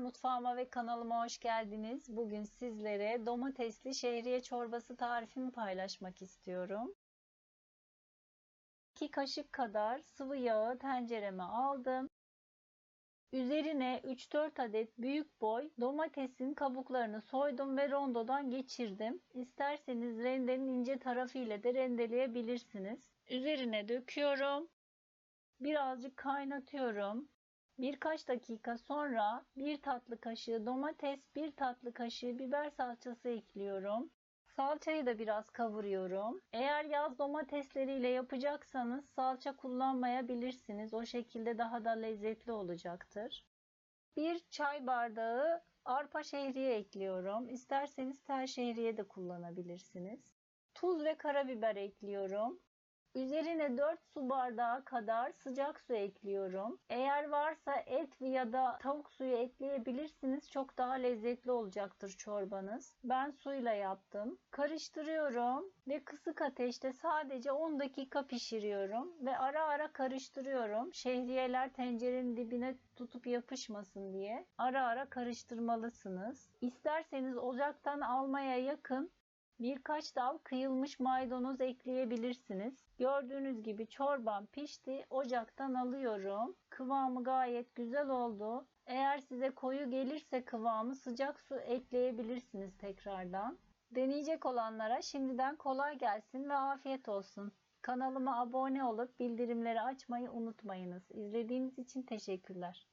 Mutfağıma ve kanalıma hoş geldiniz. Bugün sizlere domatesli şehriye çorbası tarifimi paylaşmak istiyorum. 2 kaşık kadar sıvı yağı tencereme aldım. Üzerine 3-4 adet büyük boy domatesin kabuklarını soydum ve rondodan geçirdim. İsterseniz rendenin ince tarafı ile de rendeleyebilirsiniz. Üzerine döküyorum. Birazcık kaynatıyorum. Birkaç dakika sonra bir tatlı kaşığı domates, bir tatlı kaşığı biber salçası ekliyorum. Salçayı da biraz kavuruyorum. Eğer yaz domatesleriyle yapacaksanız salça kullanmayabilirsiniz. O şekilde daha da lezzetli olacaktır. Bir çay bardağı arpa şehriye ekliyorum. İsterseniz tel şehriye de kullanabilirsiniz. Tuz ve karabiber ekliyorum. Üzerine 4 su bardağı kadar sıcak su ekliyorum. Eğer varsa et ya da tavuk suyu ekleyebilirsiniz. Çok daha lezzetli olacaktır çorbanız. Ben suyla yaptım. Karıştırıyorum ve kısık ateşte sadece 10 dakika pişiriyorum ve ara ara karıştırıyorum. Şehriyeler tencerenin dibine tutup yapışmasın diye ara ara karıştırmalısınız. İsterseniz ocaktan almaya yakın Birkaç dal kıyılmış maydanoz ekleyebilirsiniz. Gördüğünüz gibi çorbam pişti. Ocaktan alıyorum. Kıvamı gayet güzel oldu. Eğer size koyu gelirse kıvamı sıcak su ekleyebilirsiniz tekrardan. Deneyecek olanlara şimdiden kolay gelsin ve afiyet olsun. Kanalıma abone olup bildirimleri açmayı unutmayınız. İzlediğiniz için teşekkürler.